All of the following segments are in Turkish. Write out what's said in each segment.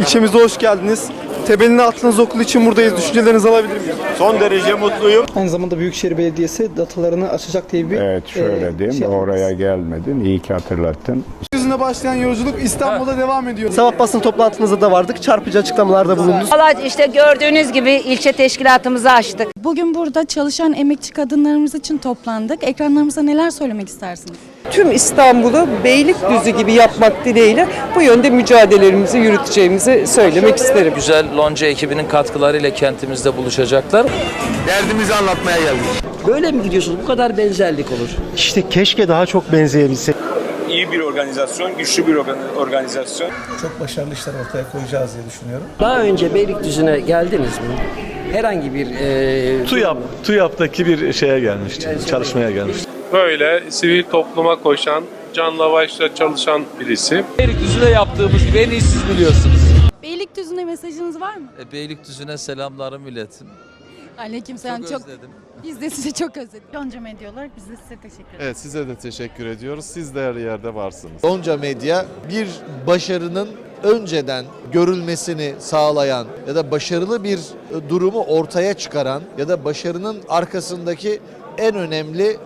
İlçemize hoş geldiniz. Temelini attığınız okul için buradayız. Düşüncelerinizi alabilir miyim? Son derece mutluyum. Aynı zamanda Büyükşehir Belediyesi datalarını açacak diye bir Evet şöyle e, diyeyim şey oraya gelmedin iyi ki hatırlattın. Yüzüne başlayan yolculuk İstanbul'da devam ediyor. Sabah basın toplantınızda da vardık. Çarpıcı açıklamalarda bulundunuz. Valla işte gördüğünüz gibi ilçe teşkilatımızı açtık. Bugün burada çalışan emekçi kadınlarımız için toplandık. Ekranlarımıza neler söylemek istersiniz? Tüm İstanbul'u Beylikdüzü gibi yapmak dileğiyle bu yönde mücadelelerimizi yürüteceğimizi söylemek isterim. güzel Lonca ekibinin katkılarıyla kentimizde buluşacaklar. Derdimizi anlatmaya geldik. Böyle mi gidiyorsunuz? Bu kadar benzerlik olur. İşte keşke daha çok benzeyebilsek. İyi bir organizasyon, güçlü bir organ- organizasyon. Çok başarılı işler ortaya koyacağız diye düşünüyorum. Daha önce Beylikdüzü'ne geldiniz mi? Herhangi bir e, TÜYAP, TÜYAP'taki bir şeye gelmiştim, çalışmaya gelmiştim. böyle sivil topluma koşan, canla başla çalışan birisi. Beylikdüzü'ne yaptığımız gibi en iyi siz biliyorsunuz. Beylikdüzü'ne mesajınız var mı? E, Beylikdüzü'ne selamlarımı iletin. Aleykümselam çok, özledim. biz de sizi çok özledik. Yonca Medya olarak biz de size teşekkür ederiz. Evet size de teşekkür ediyoruz. Siz de her yerde varsınız. Gonca Medya bir başarının önceden görülmesini sağlayan ya da başarılı bir durumu ortaya çıkaran ya da başarının arkasındaki en önemli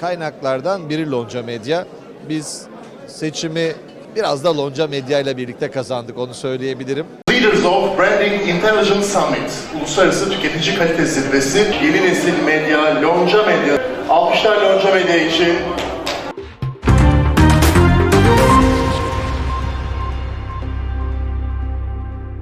kaynaklardan biri Lonca Medya. Biz seçimi biraz da Lonca Medya ile birlikte kazandık onu söyleyebilirim. Leaders of Branding Intelligence Summit, Uluslararası Tüketici Kalite Zirvesi, yeni nesil medya, Lonca Medya, alkışlar Lonca Medya için